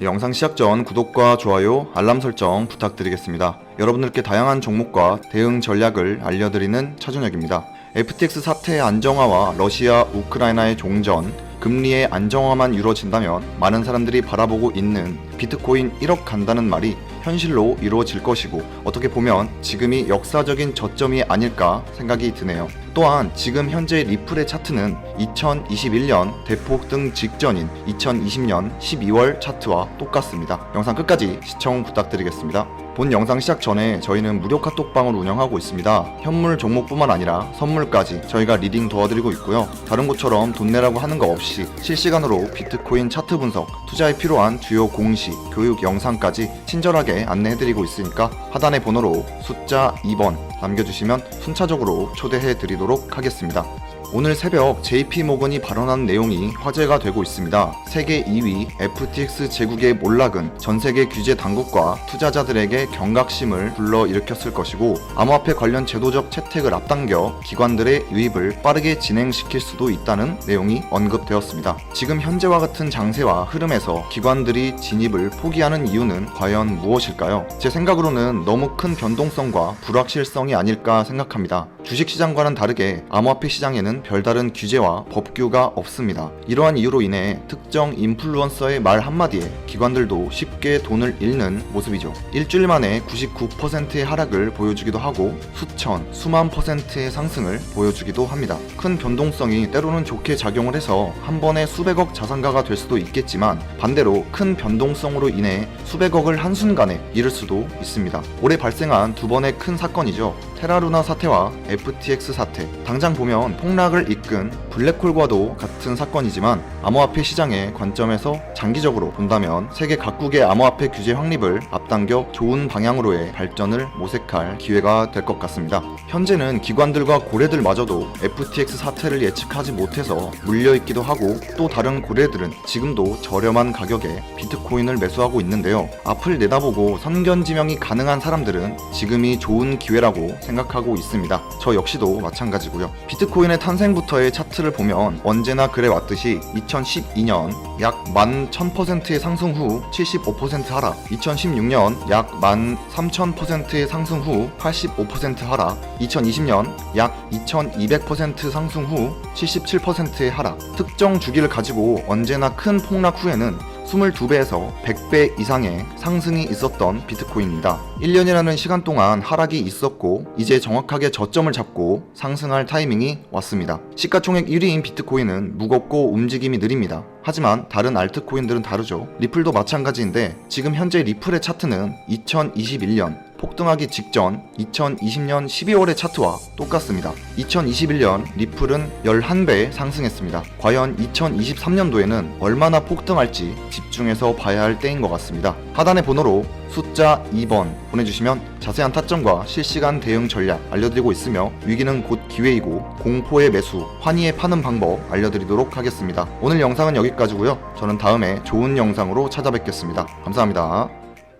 영상 시작 전 구독과 좋아요, 알람 설정 부탁드리겠습니다. 여러분들께 다양한 종목과 대응 전략을 알려드리는 차준혁입니다. FTX 사태의 안정화와 러시아, 우크라이나의 종전, 금리의 안정화만 이루어진다면 많은 사람들이 바라보고 있는 비트코인 1억 간다는 말이 현실로 이루어질 것이고 어떻게 보면 지금이 역사적인 저점이 아닐까 생각이 드네요. 또한 지금 현재 리플의 차트는 2021년 대폭등 직전인 2020년 12월 차트와 똑같습니다. 영상 끝까지 시청 부탁드리겠습니다. 본 영상 시작 전에 저희는 무료 카톡방을 운영하고 있습니다. 현물 종목뿐만 아니라 선물까지 저희가 리딩 도와드리고 있고요. 다른 곳처럼 돈 내라고 하는 거 없이 실시간으로 비트코인 차트 분석, 투자에 필요한 주요 공시, 교육 영상까지 친절하게 안내해드리고 있으니까 하단의 번호로 숫자 2번 남겨주시면 순차적으로 초대해 드리도록 하겠습니다. 오늘 새벽 JP모건이 발언한 내용이 화제가 되고 있습니다. 세계 2위 FTX 제국의 몰락은 전 세계 규제 당국과 투자자들에게 경각심을 불러일으켰을 것이고 암호화폐 관련 제도적 채택을 앞당겨 기관들의 유입을 빠르게 진행시킬 수도 있다는 내용이 언급되었습니다. 지금 현재와 같은 장세와 흐름에서 기관들이 진입을 포기하는 이유는 과연 무엇일까요? 제 생각으로는 너무 큰 변동성과 불확실성이 아닐까 생각합니다. 주식시장과는 다르게 암호화폐 시장에는 별다른 규제와 법규가 없습니다. 이러한 이유로 인해 특정 인플루언서의 말 한마디에 기관들도 쉽게 돈을 잃는 모습이죠. 일주일 만에 99%의 하락을 보여주기도 하고 수천, 수만 퍼센트의 상승을 보여주기도 합니다. 큰 변동성이 때로는 좋게 작용을 해서 한 번에 수백억 자산가가 될 수도 있겠지만 반대로 큰 변동성으로 인해 수백억을 한순간에 잃을 수도 있습니다. 올해 발생한 두 번의 큰 사건이죠. 테라루나 사태와 FTX 사태. 당장 보면 폭락 을 이끈 블랙홀과도 같은 사건이지만 암호화폐 시장의 관점에서 장기적으로 본다면 세계 각국의 암호화폐 규제 확립을 앞당겨 좋은 방향으로의 발전을 모색할 기회가 될 것 같습니다. 현재는 기관들과 고래들마저도 FTX 사태를 예측하지 못해서 물려있기도 하고 또 다른 고래들은 지금도 저렴한 가격에 비트코인을 매수하고 있는데요. 앞을 내다보고 선견지명이 가능한 사람들은 지금이 좋은 기회라고 생각하고 있습니다. 저 역시도 마찬가지고요. 비트코인의 탄생부터의 차트를 보면 언제나 그래 왔듯이 2012년 약 11,000%의 상승 후 75% 하락, 2016년 약 13,000%의 상승 후 85% 하락, 2020년 약 2,200% 상승 후 77%의 하락. 특정 주기를 가지고 언제나 큰 폭락 후에는 22배에서 100배 이상의 상승이 있었던 비트코인입니다. 1년이라는 시간 동안 하락이 있었고 이제 정확하게 저점을 잡고 상승할 타이밍이 왔습니다. 시가총액 1위인 비트코인은 무겁고 움직임이 느립니다. 하지만 다른 알트코인들은 다르죠. 리플도 마찬가지인데 지금 현재 리플의 차트는 2021년 폭등하기 직전 2020년 12월의 차트와 똑같습니다. 2021년 리플은 11배 상승했습니다. 과연 2023년도에는 얼마나 폭등할지 집중해서 봐야 할 때인 것 같습니다. 하단의 번호로 숫자 2번 보내주시면 자세한 타점과 실시간 대응 전략 알려드리고 있으며 위기는 곧 기회이고 공포의 매수, 환희에 파는 방법 알려드리도록 하겠습니다. 오늘 영상은 여기까지고요. 저는 다음에 좋은 영상으로 찾아뵙겠습니다. 감사합니다.